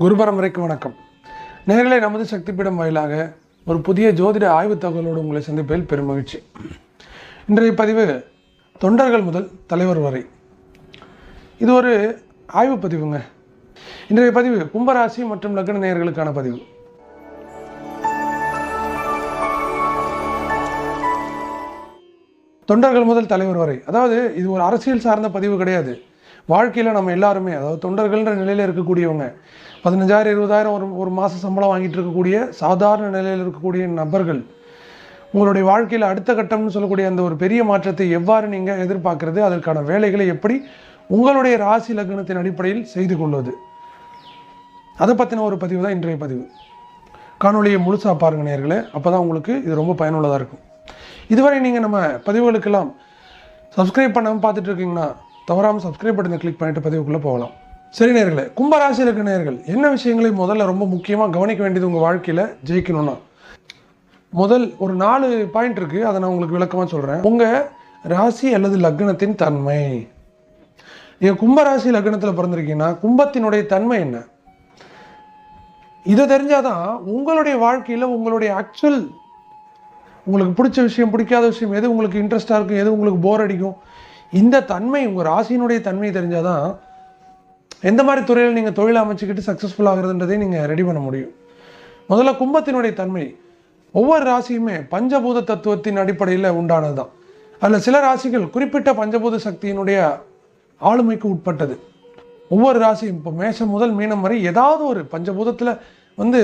குரு பரம்பரைக்கு வணக்கம். நேரிலே நமது சக்தி பீடம் வாயிலாக ஒரு புதிய ஜோதிட ஆய்வு தகவலோடு உங்களை சந்திப்பதில் பெருமகிழ்ச்சி இன்றைய பதிவு தொண்டர்கள் முதல் தலைவர் வரை. இது ஒரு ஆய்வு பதிவுங்க. இன்றைய பதிவு கும்பராசி மற்றும் லக்ன நேயர்களுக்கான பதிவு. தொண்டர்கள் முதல் தலைவர் வரை. அதாவது இது ஒரு அரசியல் சார்ந்த பதிவு கிடையாது. வாழ்க்கையில் நம்ம எல்லாருமே அதாவது தொண்டர்கள்ன்ற நிலையில் இருக்கக்கூடியவங்க பதினஞ்சாயிரம் இருபதாயிரம் ஒரு ஒரு மாத சம்பளம் வாங்கிட்டு இருக்கக்கூடிய சாதாரண நிலையில் இருக்கக்கூடிய நபர்கள் உங்களுடைய வாழ்க்கையில் அடுத்த கட்டம்னு சொல்லக்கூடிய அந்த ஒரு பெரிய மாற்றத்தை எவ்வாறு நீங்கள் எதிர்பார்க்கறது அதற்கான வேலைகளை எப்படி உங்களுடைய ராசி லக்னத்தின் அடிப்படையில் செய்து கொள்வது? அதை பற்றின ஒரு பதிவு தான் இன்றைய பதிவு. காணொலியை முழுசாக பாருங்க நேர்களே அப்போ தான் உங்களுக்கு இது ரொம்ப பயனுள்ளதாக இருக்கும். இதுவரை நீங்கள் நம்ம பதிவுகளுக்கெல்லாம் சப்ஸ்கிரைப் பண்ணாமல் பார்த்துட்டு இருக்கீங்கன்னா தவறாமல் சப்ஸ்கிரைப் பட்டனை கிளிக் பண்ணிட்டு பதிவுக்குள்ளே போகலாம். சரி நேர்களே கும்பராசியில் இருக்க நேர்கள் என்ன விஷயங்களை முதல்ல ரொம்ப முக்கியமாக கவனிக்க வேண்டியது உங்கள் வாழ்க்கையில்? ஜெயிக்கணும்னா. முதல் ஒரு நாலு பாயிண்ட் இருக்குது அதை நான் உங்களுக்கு விளக்கமாக சொல்கிறேன் உங்கள் ராசி அல்லது லக்னத்தின் தன்மை. நீங்கள் கும்பராசி லக்னத்தில் பிறந்திருக்கீங்கன்னா கும்பத்தினுடைய தன்மை என்ன? இதை தெரிஞ்சாதான் உங்களுடைய வாழ்க்கையில் உங்களுடைய ஆக்சுவல் உங்களுக்கு பிடிச்ச விஷயம் பிடிக்காத விஷயம் எது உங்களுக்கு இன்ட்ரெஸ்டாக இருக்கும் எது உங்களுக்கு போர் அடிக்கும் இந்த தன்மை உங்கள் ராசியினுடைய தன்மை தெரிஞ்சால் தான் எந்த மாதிரி துறையில் நீங்கள் தொழில் அமைச்சுக்கிட்டு சக்ஸஸ்ஃபுல் ஆகுறதுன்றதை நீங்கள் ரெடி பண்ண முடியும். முதல்ல கும்பத்தினுடைய தன்மை ஒவ்வொரு ராசியுமே பஞ்சபூத தத்துவத்தின் அடிப்படையில் உண்டானது தான் அதில் சில ராசிகள் குறிப்பிட்ட பஞ்சபூத சக்தியினுடைய ஆளுமைக்கு உட்பட்டது. ஒவ்வொரு ராசியும் இப்போ மேஷம் முதல் மீனம் வரை ஏதாவது ஒரு பஞ்சபூதத்தில் வந்து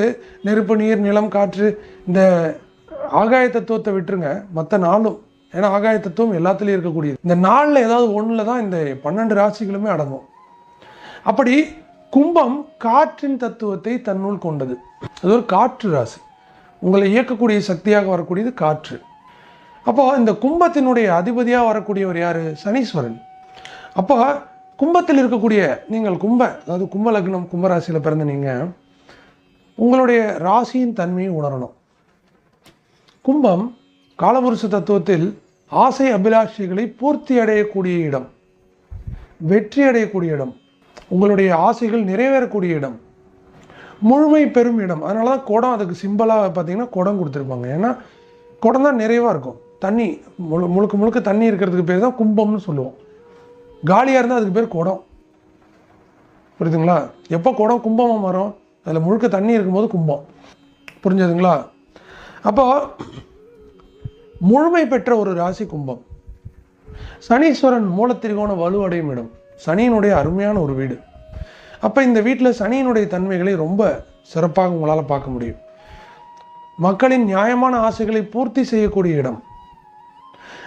நெருப்பு நீர் நிலம் காற்று இந்த ஆகாய தத்துவத்தை விட்டுருங்க. மற்ற நாளும் ஏன்னா ஆகாய தத்துவம் எல்லாத்துலேயும் இருக்கக்கூடியது. இந்த நாளில் ஏதாவது ஒன்றில் தான் இந்த பன்னெண்டு ராசிகளுமே அடங்கும். அப்படி கும்பம் காற்றின் தத்துவத்தை தன்னுள் கொண்டது. அது ஒரு காற்று ராசி. உங்களை இயக்கக்கூடிய சக்தியாக வரக்கூடியது காற்று. அப்போ இந்த கும்பத்தினுடைய அதிபதியாக வரக்கூடியவர் யார்? சனீஸ்வரன். அப்போ கும்பத்தில் இருக்கக்கூடிய நீங்கள் கும்ப அதாவது கும்ப லக்னம் கும்பராசியில் பிறந்த நீங்கள் உங்களுடைய ராசியின் தன்மையை உணரணும். கும்பம் காலபுருஷ தத்துவத்தில் ஆசை அபிலாஷைகளை பூர்த்தி அடையக்கூடிய இடம் வெற்றி அடையக்கூடிய இடம் உங்களுடைய ஆசைகள் நிறைவேறக்கூடிய இடம் முழுமை பெறும் இடம். அதனால தான் குடம் அதுக்கு சிம்பிளாக பார்த்தீங்கன்னா குடம் கொடுத்துருப்பாங்க. ஏன்னா குடம் தான் நிறைவாக இருக்கும். தண்ணி முழு முழுக்க முழுக்க தண்ணி இருக்கிறதுக்கு பேர் தான் கும்பம்னு சொல்லுவோம். காலியாக இருந்தால் அதுக்கு பேர் குடம். புரியுதுங்களா? எப்போ குடம் கும்பமாக மாறும்? அதில் முழுக்க தண்ணி இருக்கும்போது கும்பம். புரிஞ்சதுங்களா? அப்போ முழுமை பெற்ற ஒரு ராசி கும்பம். சனீஸ்வரன் மூலத்திரிகோண வலுவடையும் இடம் சனியினுடைய அருமையான ஒரு வீடு. அப்போ இந்த வீட்டில் சனியினுடைய தன்மைகளை ரொம்ப சிறப்பாக உங்களால் பார்க்க முடியும். மக்களின் நியாயமான ஆசைகளை பூர்த்தி செய்யக்கூடிய இடம்.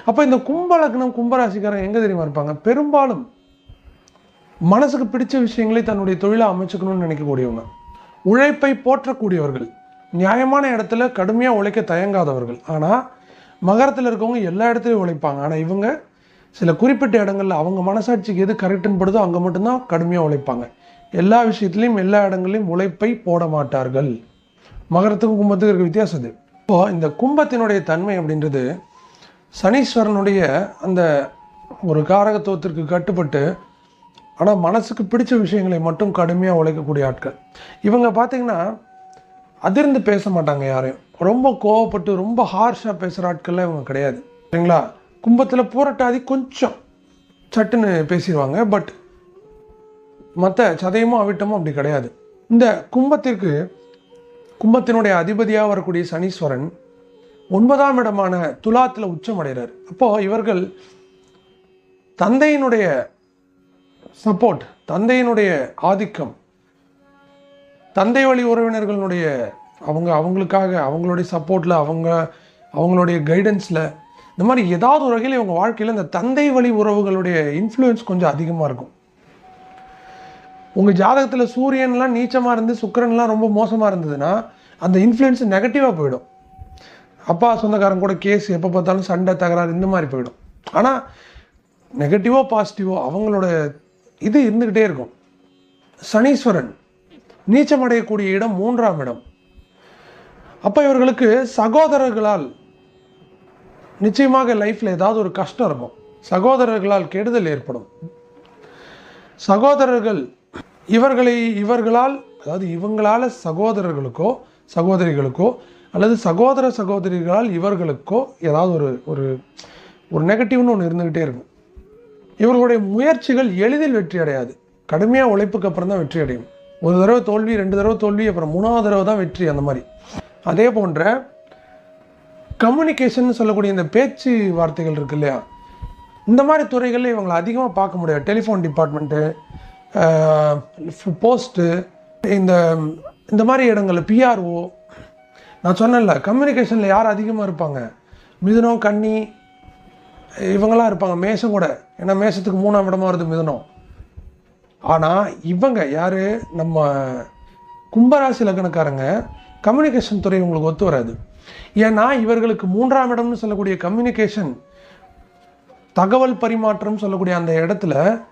அப்போ இந்த கும்பலக்னம் கும்பராசிக்காரன் எங்கே தெரியுமா இருப்பாங்க? பெரும்பாலும் மனசுக்கு பிடிச்ச விஷயங்களை தன்னுடைய தொழிலை அமைச்சுக்கணும்னு நினைக்கக்கூடியவங்க. உழைப்பை போற்றக்கூடியவர்கள். நியாயமான இடத்துல கடுமையாக உழைக்க தயங்காதவர்கள். ஆனால் மகரத்தில் இருக்கவங்க எல்லா இடத்துலையும் உழைப்பாங்க. ஆனால் இவங்க சில குறிப்பிட்ட இடங்களில் அவங்க மனசாட்சிக்கு எது கரெக்டுன்னு படுதோ அங்கே மட்டும்தான் கடுமையாக உழைப்பாங்க. எல்லா விஷயத்துலையும் எல்லா இடங்கள்லையும் உழைப்பை போட மாட்டார்கள். மகரத்துக்கும் கும்பத்துக்கும் இருக்க வித்தியாசம் இது. இப்போது இந்த கும்பத்தினுடைய தன்மை அப்படின்றது சனீஸ்வரனுடைய அந்த ஒரு காரகத்துவத்திற்கு கட்டுப்பட்டு ஆனால் மனசுக்கு பிடிச்ச விஷயங்களை மட்டும் கடுமையாக உழைக்கக்கூடிய ஆட்கள். இவங்க பார்த்திங்கன்னா அதிர்ந்து பேச மாட்டாங்க யாரையும். ரொம்ப கோவப்பட்டு ரொம்ப ஹார்ஷாக பேசுகிற ஆட்கள்லாம் இவங்க கிடையாது. சரிங்களா? கும்பத்தில் பூரட்டாதி கொஞ்சம் சட்டுன்னு பேசிடுவாங்க பட் மற்ற சதயமும் அவிட்டமும் அப்படி கிடையாது. இந்த கும்பத்திற்கு கும்பத்தினுடைய அதிபதியாக வரக்கூடிய சனீஸ்வரன் ஒன்பதாம் இடமான துலாத்தில் உச்சம் அடைகிறார். அப்போது இவர்கள் தந்தையினுடைய சப்போர்ட் தந்தையினுடைய ஆதிக்கம் தந்தை வழி உறவினர்களுடைய அவங்க அவங்களுக்காக அவங்களுடைய சப்போர்ட்டில் அவங்க அவங்களுடைய கைடன்ஸில் இந்த மாதிரி ஏதாவது ஒரு வகையில் இவங்க வாழ்க்கையில் இந்த தந்தை வழி உறவுகளுடைய இன்ஃப்ளூயன்ஸ் கொஞ்சம் அதிகமாக இருக்கும். உங்கள் ஜாதகத்தில் சூரியன்லாம் நீச்சமாக இருந்து சுக்கரன்லாம் ரொம்ப மோசமாக இருந்ததுன்னா அந்த இன்ஃப்ளூயன்ஸ் நெகட்டிவாக போயிடும். அப்பா சொந்தக்காரங்க கூட கேஸ் எப்போ பார்த்தாலும் சண்டை தகராறு இந்த மாதிரி போயிடும். ஆனால் நெகட்டிவோ பாசிட்டிவோ அவங்களோட இது இருந்துக்கிட்டே இருக்கும். சனீஸ்வரன் நீச்சமடையக்கூடிய இடம் மூன்றாம் இடம். அப்போ இவர்களுக்கு சகோதரர்களால் நிச்சயமாக லைஃப்பில் ஏதாவது ஒரு கஷ்டம் இருக்கும். சகோதரர்களால் கெடுதல் ஏற்படும். சகோதரர்கள் இவர்களை இவர்களால் அதாவது இவங்களால் சகோதரர்களுக்கோ சகோதரிகளுக்கோ அல்லது சகோதர சகோதரிகளால் இவர்களுக்கோ ஏதாவது ஒரு ஒரு ஒரு நெகட்டிவ்னு ஒன்று இருந்துக்கிட்டே இருக்கும். இவர்களுடைய முயற்சிகள் எளிதில் வெற்றி அடையாது. கடுமையாக உழைப்புக்கு அப்புறம் தான் வெற்றி அடையும். ஒரு தடவை தோல்வி ரெண்டு தடவை தோல்வி அப்புறம் மூணாவது தடவை தான் வெற்றி அந்த மாதிரி. அதே போன்ற கம்யூனிகேஷன் சொல்லக்கூடிய இந்த பேச்சு வார்த்தைகள் இருக்கு இல்லையா? இந்த மாதிரி துறைகளில் இவங்களை அதிகமாக பார்க்க முடியாது. டெலிஃபோன் டிபார்ட்மெண்ட்டு போஸ்ட்டு இந்த இந்த மாதிரி இடங்களில் பிஆர்ஓ நான் சொன்னேன்ல கம்யூனிகேஷனில் யார் அதிகமாக இருப்பாங்க? மிதுனம் கன்னி இவங்களாம் இருப்பாங்க. மேஷம் கூட. ஏன்னா மேஷத்துக்கு மூணாம் இடமா வருது மிதுனம் ஆனால் இவங்க யார்? நம்ம கும்பராசி லக்னக்காரங்க கம்யூனிகேஷன் துறை உங்களுக்கு ஒத்து வராது. ஏன்னா இவர்களுக்கு மூன்றாம் இடம்னு சொல்லக்கூடிய கம்யூனிகேஷன் தகவல் பரிமாற்றம் சொல்லக்கூடிய அந்த இடத்துல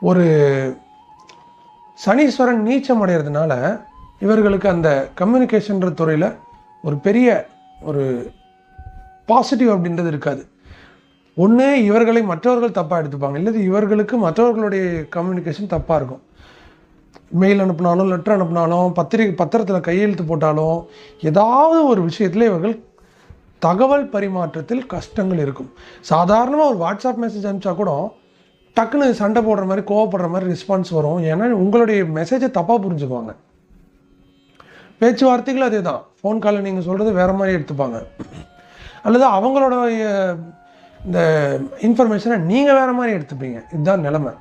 ஒரு சனீஸ்வரன் நீச்சம் அடைகிறதுனால இவர்களுக்கு அந்த கம்யூனிகேஷன்ற துறையில் ஒரு பெரிய ஒரு பாசிட்டிவ் அப்படின்றது இருக்காது. ஒன்று இவர்களை மற்றவர்கள் தப்பாக எடுத்துப்பாங்க. இல்லது இவர்களுக்கு மற்றவர்களுடைய கம்யூனிகேஷன் தப்பாக இருக்கும். மெயில் அனுப்பினாலும் லெட்டர் அனுப்பினாலும் பத்திரிகை பத்திரத்தில் கையெழுத்து போட்டாலும் ஏதாவது ஒரு விஷயத்தில் இவர்கள் தகவல் பரிமாற்றத்தில் கஷ்டங்கள் இருக்கும். சாதாரணமாக ஒரு வாட்ஸ்அப் மெசேஜ் அனுப்பிச்சா கூட டக்குன்னு சண்டை போடுற மாதிரி கோவப்படுற மாதிரி ரெஸ்பான்ஸ் வரும். ஏன்னா உங்களுடைய மெசேஜை தப்பாக புரிஞ்சுக்குவாங்க. பேச்சுவார்த்தைகள் அதே தான் ஃபோன் காலில் நீங்கள் சொல்கிறது வேறு மாதிரி எடுத்துப்பாங்க. அல்லது அவங்களோட இந்த இன்ஃபர்மேஷனை நீங்கள் வேறு மாதிரி எடுத்துப்பீங்க. இதுதான் நிலமை.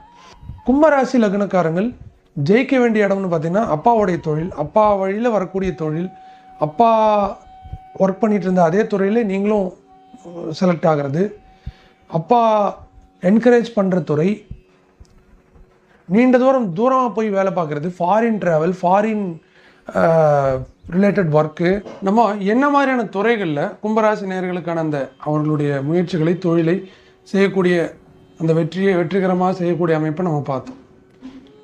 கும்பராசி லக்னக்காரங்கள் ஜெயிக்க வேண்டிய இடம்னு பார்த்தீங்கன்னா அப்பாவுடைய தொழில் அப்பா வழியில் வரக்கூடிய தொழில் அப்பா ஒர்க் பண்ணிகிட்டு இருந்த அதே துறையில் நீங்களும் செலக்ட் ஆகிறது. அப்பா என்கரேஜ் பண்ணுற துறை நீண்ட தூரம் தூரமாக போய் வேலை பார்க்குறது foreign travel foreign related work நம்ம என்ன மாதிரியான துறைகளில் கும்பராசி நேர்களுக்கான அந்த அவர்களுடைய முயற்சிகளை தொழிலை செய்யக்கூடிய அந்த வெற்றியை வெற்றிகரமாக செய்யக்கூடிய அமைப்பை நம்ம பார்த்தோம்.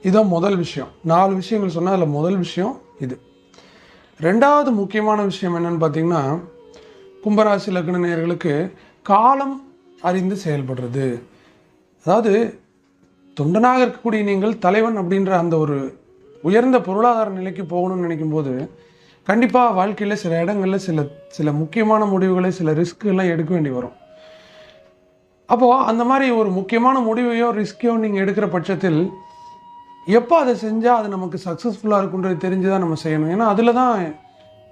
இதுதான் முதல் விஷயம். நாலு விஷயங்கள் சொன்னால் அதில் முதல் விஷயம் இது. ரெண்டாவது முக்கியமான விஷயம் என்னன்னு பார்த்தீங்கன்னா கும்பராசி லக்ன நேர்களுக்கு காலம் அறிந்து செயல்படுறது. அதாவது தொண்டனாக இருக்கக்கூடிய நீங்கள் தலைவன் அப்படின்ற அந்த ஒரு உயர்ந்த பொருளாதார நிலைக்கு போகணும்னு நினைக்கும் போது கண்டிப்பாக வாழ்க்கையில் சில இடங்களில் சில சில முக்கியமான முடிவுகளை சில ரிஸ்க்குலாம் எடுக்க வேண்டி வரும். அப்போது அந்த மாதிரி ஒரு முக்கியமான முடிவையோ ரிஸ்க்கையோ நீங்கள் எடுக்கிற பட்சத்தில் எப்போ அதை செஞ்சால் அது நமக்கு சக்ஸஸ்ஃபுல்லாக இருக்குன்றது தெரிஞ்சு தான் நம்ம செய்யணும். ஏன்னா அதில் தான்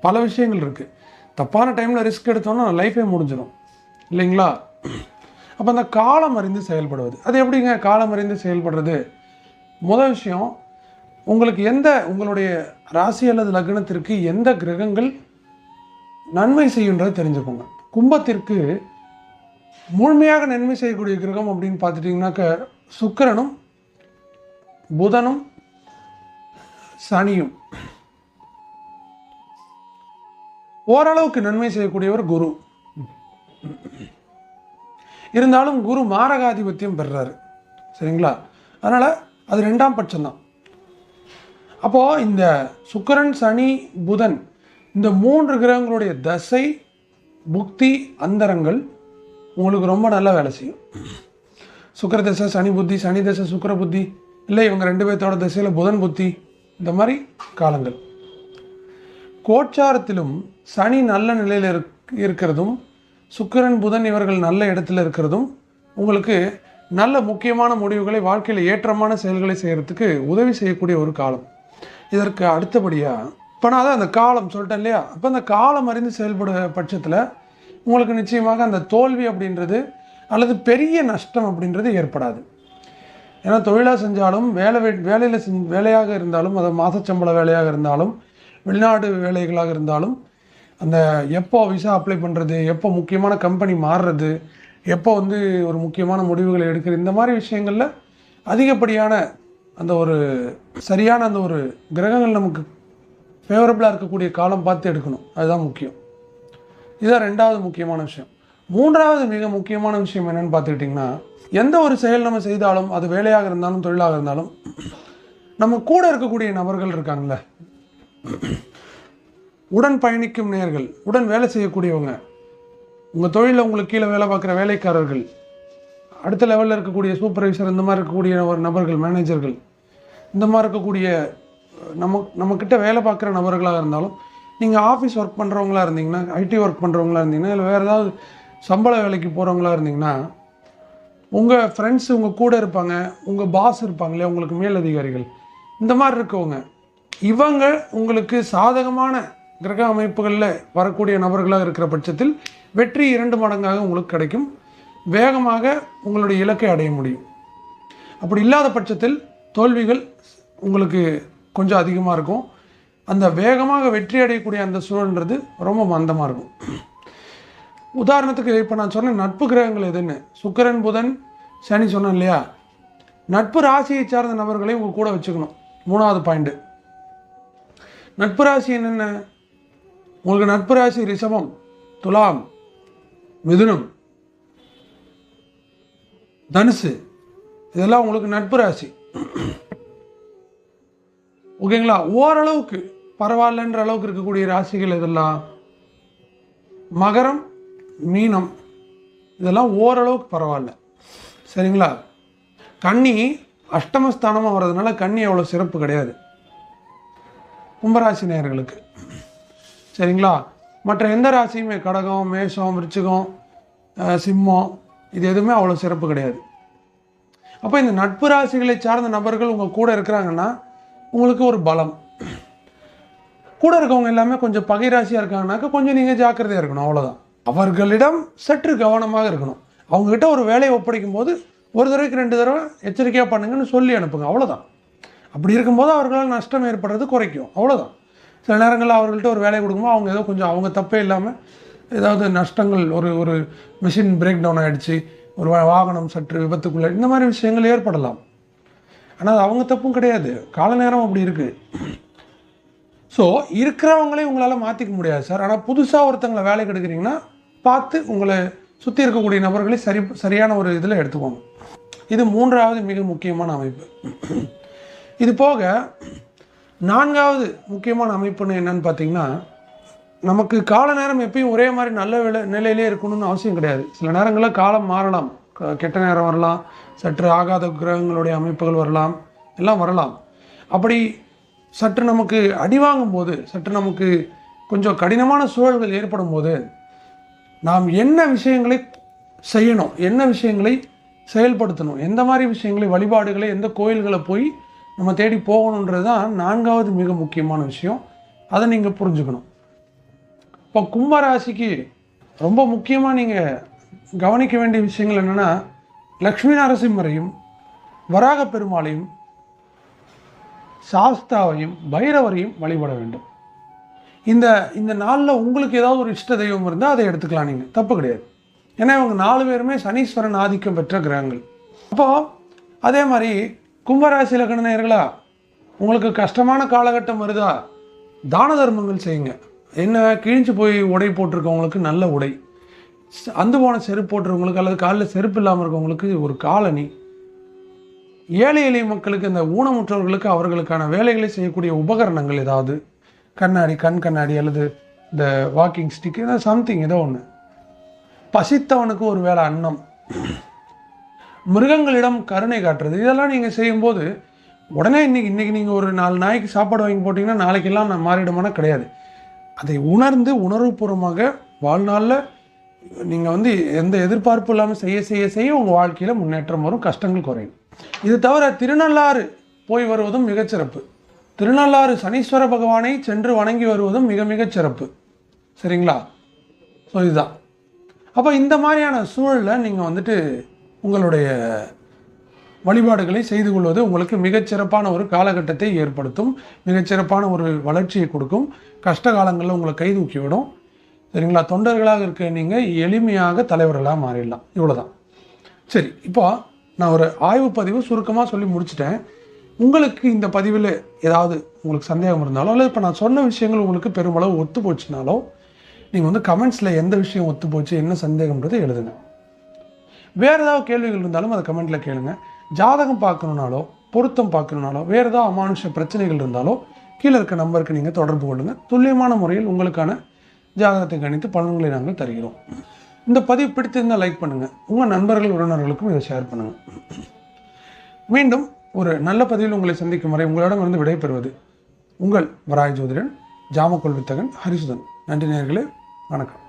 பல விஷயங்கள் இருக்குது தப்பான டைமில் ரிஸ்க் எடுத்தோன்னா லைஃபே முடிஞ்சிடும். இல்லைங்களா? அப்போ அந்த காலம் அறிந்து செயல்படுவது. அது எப்படிங்க காலம் அறிந்து செயல்படுறது? முதல் விஷயம் உங்களுக்கு எந்த உங்களுடைய ராசி அல்லது லக்னத்திற்கு எந்த கிரகங்கள் நன்மை செய்யுன்றதை தெரிஞ்சுக்கோங்க. கும்பத்திற்கு முழுமையாக நன்மை செய்யக்கூடிய கிரகம் அப்படின்னு பார்த்துட்டிங்கனாக்க சுக்கிரனும் புதனும் சனியும். ஓரளவுக்கு நன்மை செய்யக்கூடியவர் குரு. இருந்தாலும் குரு மாரகாதிபத்தியம் பெறுறாரு. சரிங்களா? அதனால் அது ரெண்டாம் பட்சம்தான். அப்போது இந்த சுக்கிரன் சனி புதன் இந்த மூன்று கிரகங்களுடைய தசை புக்தி அந்தரங்கள் உங்களுக்கு ரொம்ப நல்லா வேலை செய்யும். சுக்கர தசை சனி புத்தி சனி தசை சுக்கர புத்தி இல்லை இவங்க ரெண்டு பேர்த்தோட திசையில் புதன் புத்தி இந்த மாதிரி காலங்கள். கோச்சாரத்திலும் சனி நல்ல நிலையில் இருக் இருக்கிறதும் சுக்கிரன் புதன் இவர்கள் நல்ல இடத்துல இருக்கிறதும் உங்களுக்கு நல்ல முக்கியமான முடிவுகளை வாழ்க்கையில் ஏற்றமான செயல்களை செய்கிறதுக்கு உதவி செய்யக்கூடிய ஒரு காலம். இதற்கு அடுத்தபடியாக இப்போ நான் தான் அந்த காலம் சொல்லிட்டேன் இல்லையா? அப்போ அந்த காலம் அறிந்து செயல்படுற பட்சத்தில் உங்களுக்கு நிச்சயமாக அந்த தோல்வி அப்படின்றது அல்லது பெரிய நஷ்டம் அப்படின்றது ஏற்படாது. ஏன்னா தொழிலாக செஞ்சாலும் வேலை வேலையில் செஞ் வேலையாக இருந்தாலும் அது மாதச்சம்பள வேலையாக இருந்தாலும் வெளிநாடு வேலைகளாக இருந்தாலும் அந்த எப்போ விசா அப்ளை பண்ணுறது எப்போ முக்கியமான கம்பெனி மாறுறது எப்போ வந்து ஒரு முக்கியமான முடிவுகளை எடுக்கிறது இந்த மாதிரி விஷயங்களில் அதிகப்படியான அந்த ஒரு சரியான அந்த ஒரு கிரகங்கள் நமக்கு ஃபேவரபிளாக இருக்கக்கூடிய காலம் பார்த்து எடுக்கணும். அதுதான் முக்கியம். இதுதான் ரெண்டாவது முக்கியமான விஷயம். மூன்றாவது மிக முக்கியமான விஷயம் என்னென்னு பார்த்துக்கிட்டிங்கன்னா எந்த ஒரு செயல் நம்ம செய்தாலும் அது வேலையாக இருந்தாலும் தொழிலாக இருந்தாலும் நம்ம கூட இருக்கக்கூடிய நபர்கள் இருக்காங்கல்ல. உடன் பயணிக்கும் நேர்கள் உடன் வேலை செய்யக்கூடியவங்க உங்கள் தொழிலில் உங்களுக்கு கீழே வேலை பார்க்குற வேலைக்காரர்கள் அடுத்த லெவலில் இருக்கக்கூடிய சூப்பர்வைசர் இந்த மாதிரி இருக்கக்கூடிய ஒரு நபர்கள் மேனேஜர்கள் இந்த மாதிரி இருக்கக்கூடிய நம்ம நம்மக்கிட்ட வேலை பார்க்குற நபர்களாக இருந்தாலும் நீங்கள் ஆஃபீஸ் ஒர்க் பண்ணுறவங்களா இருந்தீங்கன்னா ஐடி ஒர்க் பண்ணுறவங்களா இருந்தீங்கன்னா இல்லை வேறு ஏதாவது சம்பள வேலைக்கு போகிறவங்களா இருந்தீங்கன்னா உங்கள் ஃப்ரெண்ட்ஸ் உங்கள் கூட இருப்பாங்க உங்கள் பாஸ் இருப்பாங்களே உங்களுக்கு மேலதிகாரிகள் இந்த மாதிரி இருக்கவங்க இவங்க உங்களுக்கு சாதகமான கிரக அமைப்புகளில் வரக்கூடிய நபர்களாக இருக்கிற பட்சத்தில் வெற்றி இரண்டு மடங்காக உங்களுக்கு கிடைக்கும். வேகமாக உங்களுடைய இலக்கை அடைய முடியும். அப்படி இல்லாத பட்சத்தில் தோல்விகள் உங்களுக்கு கொஞ்சம் அதிகமாக இருக்கும். அந்த வேகமாக வெற்றி அடையக்கூடிய அந்த சூழல்ன்றது ரொம்ப மந்தமாக இருக்கும். உதாரணத்துக்கு இப்போ நான் சொன்ன நட்பு கிரகங்கள் எதுன்னு. சுக்கிரன் புதன் சனி சொன்னேன் இல்லையா? நட்பு ராசியை சார்ந்த நபர்களை உங்கள் கூட வச்சுக்கணும். மூணாவது பாயிண்ட்டு நட்பு ராசி என்னென்ன? உங்களுக்கு நட்பு ராசி ரிஷபம் துலாம் மிதுனம் தனுசு. இதெல்லாம் உங்களுக்கு நட்பு ராசி. ஓகேங்களா? ஓரளவுக்கு பரவாயில்லன்ற அளவுக்கு இருக்கக்கூடிய ராசிகள் இதெல்லாம் மகரம் மீனம். இதெல்லாம் ஓரளவுக்கு பரவாயில்ல. சரிங்களா? கன்னி அஷ்டமஸ்தானமாக வர்றதுனால கன்னி அவ்வளோ சிறப்பு கிடையாது. கும்பராசி நேயர்களுக்கு. சரிங்களா? மற்ற எந்த ராசியுமே கடகம் மேஷம் விருச்சிகம் சிம்மம் இது எதுவுமே அவ்வளோ சிறப்பு கிடையாது. அப்போ இந்த நட்பு ராசிகளை சார்ந்த நபர்கள் உங்கள் கூட இருக்கிறாங்கன்னா உங்களுக்கு ஒரு பலம். கூட இருக்கவங்க எல்லாமே கொஞ்சம் பகை ராசியாக இருக்காங்கனாக்கா கொஞ்சம் நீங்கள் ஜாக்கிரதையாக இருக்கணும் அவ்வளோதான் அவர்களிடம் சற்று கவனமாக இருக்கணும். அவங்கக்கிட்ட ஒரு வேலையை ஒப்படைக்கும் போது ஒரு தடவைக்கு ரெண்டு தடவை எச்சரிக்கையாக பண்ணுங்கன்னு சொல்லி அனுப்புங்க. அவ்வளோதான் அப்படி இருக்கும்போது அவர்களால் நஷ்டம் ஏற்படுறது குறைக்கும். அவ்வளோதான் சில நேரங்களில் அவர்கள்ட்ட ஒரு வேலையை கொடுக்கும்போது அவங்க ஏதோ கொஞ்சம் அவங்க தப்பே இல்லாமல் ஏதாவது நஷ்டங்கள் ஒரு ஒரு மிஷின் பிரேக் டவுன் ஆகிடுச்சு ஒரு வா- வாகனம் சற்று விபத்துக்குள்ளே இந்த மாதிரி விஷயங்கள் ஏற்படலாம். ஆனால் அது அவங்க தப்பும் கிடையாது. கால நேரம் அப்படி இருக்குது ஸோ இருக்கிறவங்களே உங்களால் மாற்றிக்க முடியாது சார். ஆனால் புதுசாக ஒருத்தங்களை வேலைக்கு எடுக்கிறீங்கன்னா பார்த்து உங்களை சுற்றி இருக்கக்கூடிய நபர்களை சரி சரியான ஒரு இதில் எடுத்துக்கோங்க. இது மூன்றாவது மிக முக்கியமான அமைப்பு. இது போக நான்காவது முக்கியமான அமைப்புன்னு என்னன்னு பார்த்தீங்கன்னா நமக்கு கால நேரம் எப்பயும் ஒரே மாதிரி நல்ல விலை நிலையிலே இருக்கணும்னு அவசியம் கிடையாது. சில நேரங்களில் காலம் மாறலாம். க- கெட்ட நேரம் வரலாம். சற்று ஆகாத கிரகங்களுடைய அமைப்புகள் வரலாம். எல்லாம் வரலாம். அப்படி சற்று நமக்கு அடி வாங்கும்போது சற்று நமக்கு கொஞ்சம் கடினமான சூழல்கள் ஏற்படும் போது நாம் என்ன விஷயங்களை செய்யணும் என்ன விஷயங்களை செயல்படுத்தணும் எந்த மாதிரி விஷயங்களை வழிபாடுகளை எந்த கோயில்களை போய் நம்ம தேடி போகணுன்றது தான் நான்காவது மிக முக்கியமான விஷயம். அதை நீங்கள் புரிஞ்சுக்கணும். இப்போ கும்பராசிக்கு ரொம்ப முக்கியமாக நீங்கள் கவனிக்க வேண்டிய விஷயங்கள் என்னென்னா லக்ஷ்மி நரசிம்மரையும் வராக பெருமாளையும் சாஸ்தாவையும் பைரவரையும் வழிபட வேண்டும். இந்த இந்த நாளில் உங்களுக்கு ஏதாவது ஒரு இஷ்ட தெய்வம் இருந்தால் அதை எடுத்துக்கலாம் நீங்கள் தப்பு கிடையாது. ஏன்னா இவங்க நாலு பேருமே சனீஸ்வரன் ஆதிக்கம் பெற்ற கிரகங்கள். அப்போது அதே மாதிரி கும்பராசி லக்ன உங்களுக்கு கஷ்டமான காலகட்டம் வருதா? தான தர்மங்கள் செய்யுங்க. என்ன கிழிஞ்சு போய் உடை போட்டிருக்கவங்களுக்கு நல்ல உடை. அந்து போன செருப்பு போட்டிருக்கவங்களுக்கு அல்லது காலில் செருப்பு இல்லாமல் இருக்கவங்களுக்கு ஒரு காலனி ஏழை எளிய மக்களுக்கு இந்த ஊனமுற்றவர்களுக்கு அவர்களுக்கான வேலைகளை செய்யக்கூடிய உபகரணங்கள் ஏதாவது? கண்ணாடி கண் கண்ணாடி அல்லது இந்த வாக்கிங் ஸ்டிக் ஏதாவது சம்திங் ஏதோ ஒன்று பசித்தவனுக்கு ஒரு வேளை அன்னம். மிருகங்களிடம் கருணை காட்டுறது. இதெல்லாம் நீங்கள் செய்யும்போது உடனே இன்னைக்கு இன்றைக்கி நீங்கள் ஒரு நாலு நாய்க்கு சாப்பாடு வாங்கி போட்டிங்கன்னா நாளைக்கெல்லாம் நான் மாறிடுமானா கிடையாது. அதை உணர்ந்து உணர்வுபூர்வமாக வாழ்நாளில் நீங்கள் வந்து எந்த எதிர்பார்ப்பும் இல்லாமல் செய்ய செய்ய செய்ய உங்கள் வாழ்க்கையில் முன்னேற்றம் வரும் கஷ்டங்கள் குறையும். இது தவிர திருநள்ளாறு போய் வருவதும் மிகச்சிறப்பு. திருநள்ளாறு சனீஸ்வர பகவானை சென்று வணங்கி வருவதும் மிக மிக சிறப்பு. சரிங்களா? ஸோ இதுதான். அப்போ இந்த மாதிரியான சூழலில் நீங்கள் வந்துட்டு உங்களுடைய வழிபாடுகளை செய்து கொள்வது உங்களுக்கு மிகச்சிறப்பான ஒரு காலகட்டத்தை ஏற்படுத்தும் மிகச்சிறப்பான ஒரு வளர்ச்சியை கொடுக்கும். கஷ்ட காலங்களில் உங்களை கை தூக்கிவிடும் சரிங்களா? தொண்டர்களாக இருக்க நீங்கள் எளிமையாக தலைவர்களாக மாறிடலாம். இவ்வளோதான் சரி இப்போ நான் ஒரு ஆய்வு பதிவு சுருக்கமாக சொல்லி முடிச்சிட்டேன். உங்களுக்கு இந்த பதிவில் ஏதாவது உங்களுக்கு சந்தேகம் இருந்தாலோ இல்லை இப்போ நான் சொன்ன விஷயங்கள் உங்களுக்கு பெருமளவு ஒத்து போச்சுனாலோ நீங்கள் வந்து கமெண்ட்ஸில் எந்த விஷயம் ஒத்து போச்சு என்ன சந்தேகம்ன்றதை எழுதுங்க. வேறு ஏதாவது கேள்விகள் இருந்தாலும் அதை கமெண்ட்டில் கேளுங்க. ஜாதகம் பார்க்கணுனாலோ பொருத்தம் பார்க்கணுனாலோ வேறு ஏதாவது அமானுஷ பிரச்சனைகள் இருந்தாலோ கீழே இருக்க நம்பருக்கு நீங்கள் தொடர்பு கொள்ளுங்கள் துல்லியமான முறையில் உங்களுக்கான ஜாதகத்தை கணித்து பலன்களை நாங்கள் தருகிறோம். இந்த பதிவு பிடித்திருந்தால் லைக் பண்ணுங்கள் உங்கள் நண்பர்கள் உறவினர்களுக்கும் இதை ஷேர் பண்ணுங்கள் மீண்டும் ஒரு நல்ல பதிவில் உங்களை சந்திக்கும் வரை உங்களிடம் இருந்து விடைபெறுவது உங்கள் வராய் ஜோதிடன் ஜாமக்கொள் வித்தகன் ஹரிசுதன். நன்றி நேர்களே வணக்கம்.